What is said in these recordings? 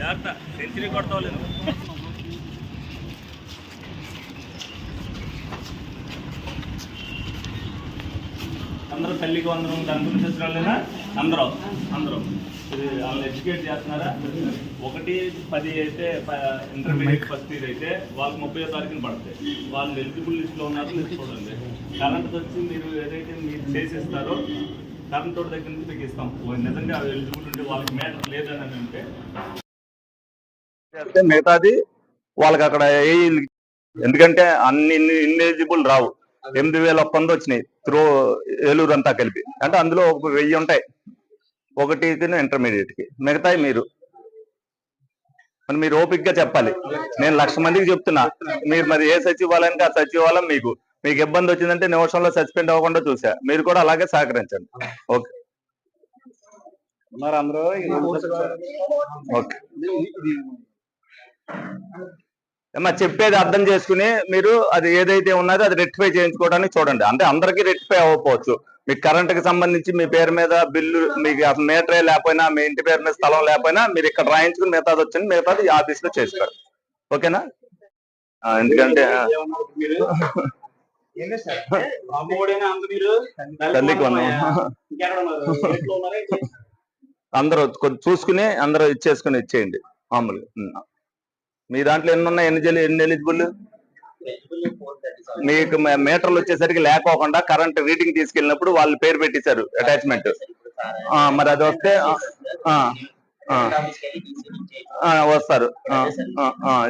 జాగ్రత్త. సెంచరీ కొడతావు లేదు అందరూ తల్లికి వందరం దాని గురించి వచ్చిన అందరూ అందరూ. వాళ్ళని ఎడ్యుకేట్ చేస్తున్నారా? ఒకటి పది అయితే ఇంటర్మీడియట్ ఫస్ట్ ఇయర్ అయితే వాళ్ళకి ముప్పై తారీఖున పడతాయి. వాళ్ళు ఎలిజిబుల్ లిస్ట్లో ఉన్నారు లిస్ట్ చూడండి. కరెంట్ వచ్చి మీరు ఏదైతే మీరు చేసేస్తారో కరెంట్ తోటి దగ్గర నుంచి ఇస్తాం. నిజంగా ఎలిజిబుల్ ఉంటే వాళ్ళకి మేటర్ లేదని అంటే చేస్తే మిగతాది వాళ్ళకి అక్కడ ఏ ఎందుకంటే అన్ని ఇన్ఎలిజిబుల్ రావు. ఎనిమిది వేల వంద వచ్చినాయి త్రూ ఏలూరు అంతా కలిపి. అంటే అందులో ఒక వెయ్యి ఉంటాయి. ఒకటి ఇంటర్మీడియట్కి మిగతాయి మీరు. మరి మీరు ఓపిక్గా చెప్పాలి. నేను లక్ష మందికి చెప్తున్నా. మీరు మరి ఏ సచివాలయానికి ఆ సచివాలయం మీకు. మీకు ఇబ్బంది వచ్చిందంటే నిమిషంలో సస్పెండ్ అవ్వకుండా చూసా. మీరు కూడా అలాగే సహకరించండి. ఓకే. ఉన్నారు అందరూ ఓకే. అమ్మా చెప్పేది అర్థం చేసుకుని మీరు అది ఏదైతే ఉన్నదో అది రెక్టిఫై చేయించుకోవడానికి చూడండి. అంటే అందరికీ రెక్టిఫై అవ్వకపోవచ్చు. మీకు కరెంట్కి సంబంధించి మీ పేరు మీద బిల్లు మీకు అసలు మీటరే లేకపోయినా మీ ఇంటి పేరు మీద స్థలం లేకపోయినా మీరు ఇక్కడ రాయించుకుని మిగతాది వచ్చింది మిగతాది ఈ ఆఫీస్లో చేసుకోండి ఓకేనా ఎందుకంటే తల్లికి. అందరూ చూసుకుని అందరూ ఇచ్చేసుకుని ఇచ్చేయండి. మామూలుగా. మీ దాంట్లో ఎన్ని ఉన్నాయి? ఎన్ని జలి- ఎన్ని ఎలిజిబుల్ మీకు మీటర్లు వచ్చేసరికి లేకోకుండా కరెంట్ రీడింగ్ తీసుకెళ్ళినప్పుడు వాళ్ళు పేరు పెట్టేశారు అటాచ్మెంట్ మరి అది వస్తే వస్తారు.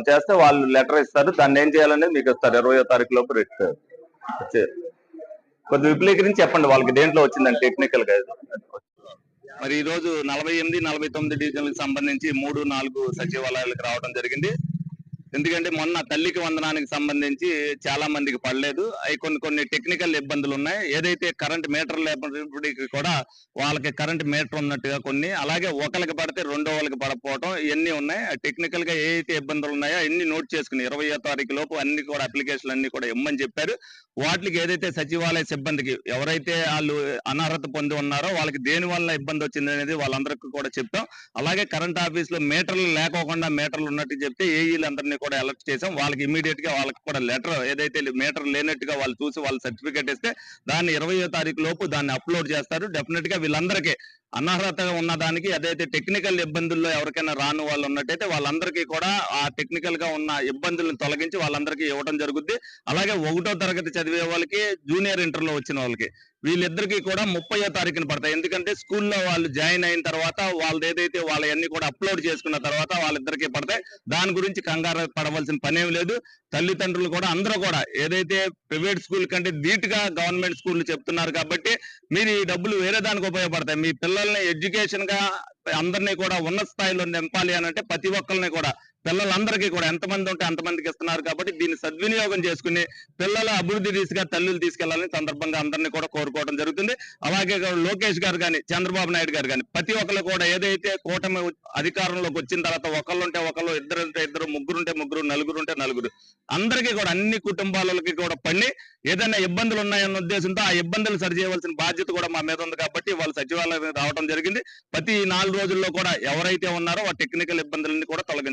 చేస్తే వాళ్ళు లెటర్ ఇస్తారు. దాన్ని ఏం చేయాలనేది మీకు ఇస్తారు. ఇరవయో తారీఖు లోపు రేట్ కొద్ది విపులీకరించి చెప్పండి వాళ్ళకి దేంట్లో వచ్చిందండి టెక్నికల్గా. మరి ఈ రోజు నలభై ఎనిమిది నలభై తొమ్మిది డివిజన్లకు సంబంధించి మూడు నాలుగు సచివాలయాలకు రావడం జరిగింది. ఎందుకంటే మొన్న తల్లికి వందనానికి సంబంధించి చాలా మందికి పడలేదు. అవి కొన్ని కొన్ని టెక్నికల్ ఇబ్బందులు ఉన్నాయి. ఏదైతే కరెంట్ మీటర్ లేకపోవడానికి కూడా వాళ్ళకి కరెంట్ మీటర్ ఉన్నట్టుగా కొన్ని అలాగే ఒకరికి పడితే రెండో వాళ్ళకి పడకపోవడం ఇవన్నీ ఉన్నాయి. టెక్నికల్గా ఏదైతే ఇబ్బందులు ఉన్నాయో అన్ని నోట్ చేసుకుని ఇరవై తారీఖు లోపు అన్ని కూడా అప్లికేషన్లు అన్ని కూడా ఇమ్మని చెప్పారు. వాటికి ఏదైతే సచివాలయ సిబ్బందికి ఎవరైతే వాళ్ళు అనర్హత పొంది ఉన్నారో వాళ్ళకి దేని వల్ల ఇబ్బంది వచ్చింది అనేది వాళ్ళందరికీ కూడా చెప్తాం అలాగే కరెంట్ ఆఫీస్లో మీటర్లు లేకోకుండా మీటర్లు ఉన్నట్టు చెప్తే ఏఈలందరినీ కూడా అలర్ట్ చేసాం వాళ్ళకి ఇమీడియట్గా వాళ్ళకి కూడా లెటర్ ఏదైతే మీటర్ లేనట్టుగా వాళ్ళు చూసి వాళ్ళు సర్టిఫికేట్ ఇస్తే దాన్ని ఇరవయో తారీఖు లోపు దాన్ని అప్లోడ్ చేస్తారు. డెఫినెట్గా వీళ్ళందరికీ అనర్హతగా ఉన్న దానికి అదైతే టెక్నికల్ ఇబ్బందుల్లో ఎవరికైనా రాను వాళ్ళు ఉన్నట్టయితే వాళ్ళందరికీ కూడా ఆ టెక్నికల్గా ఉన్న ఇబ్బందులను తొలగించి వాళ్ళందరికీ ఇవ్వడం జరుగుద్ది. అలాగే ఒకటో తరగతి చదివే వాళ్ళకి జూనియర్ ఇంటర్లో వచ్చిన వాళ్ళకి వీళ్ళిద్దరికీ కూడా ముప్పయో తారీఖున పడతాయి. ఎందుకంటే స్కూల్లో వాళ్ళు జాయిన్ అయిన తర్వాత వాళ్ళది ఏదైతే వాళ్ళవన్నీ కూడా అప్లోడ్ చేసుకున్న తర్వాత వాళ్ళిద్దరికీ పడతాయి. దాని గురించి కంగారు పడవలసిన పనేం లేదు. తల్లిదండ్రులు కూడా అందరూ కూడా ఏదైతే ప్రైవేట్ స్కూల్ కంటే ధీటుగా గవర్నమెంట్ స్కూల్ చెప్తున్నారు కాబట్టి మీరు ఈ డబ్బులు వేరే దానికి ఉపయోగపడతాయి. మీ పిల్లలు పిల్లల్ని ఎడ్యుకేషన్గా అందరినీ కూడా ఉన్నత స్థాయిలో నింపాలి అని అంటే ప్రతి ఒక్కరిని కూడా పిల్లలందరికీ కూడా ఎంతమంది ఉంటే అంతమందికి ఇస్తున్నారు కాబట్టి దీన్ని సద్వినియోగం చేసుకుని పిల్లల అభివృద్ధి దిశగా తల్లులు తీసుకెళ్ళాలని సందర్భంగా అందరినీ కూడా కోరుకోవడం జరుగుతుంది. అలాగే లోకేష్ గారు కానీ చంద్రబాబు నాయుడు గారు కానీ ప్రతి ఒక్కరు కూడా ఏదైతే కూటమి అధికారంలోకి వచ్చిన తర్వాత ఒకళ్ళు ఉంటే ఒకళ్ళు ఇద్దరు ఉంటే ఇద్దరు ముగ్గురు ఉంటే ముగ్గురు నలుగురు ఉంటే నలుగురు అందరికీ కూడా అన్ని కుటుంబాలకి కూడా పండి ఏదైనా ఇబ్బందులు ఉన్నాయన్న ఉద్దేశంతో ఆ ఇబ్బందులు సరిచేయవలసిన బాధ్యత కూడా మా మీద ఉంది కాబట్టి వాళ్ళు సచివాలయం రావడం జరిగింది. ప్రతి నాలుగు రోజుల్లో కూడా ఎవరైతే ఉన్నారో ఆ టెక్నికల్ ఇబ్బందులన్నీ కూడా తొలగించారు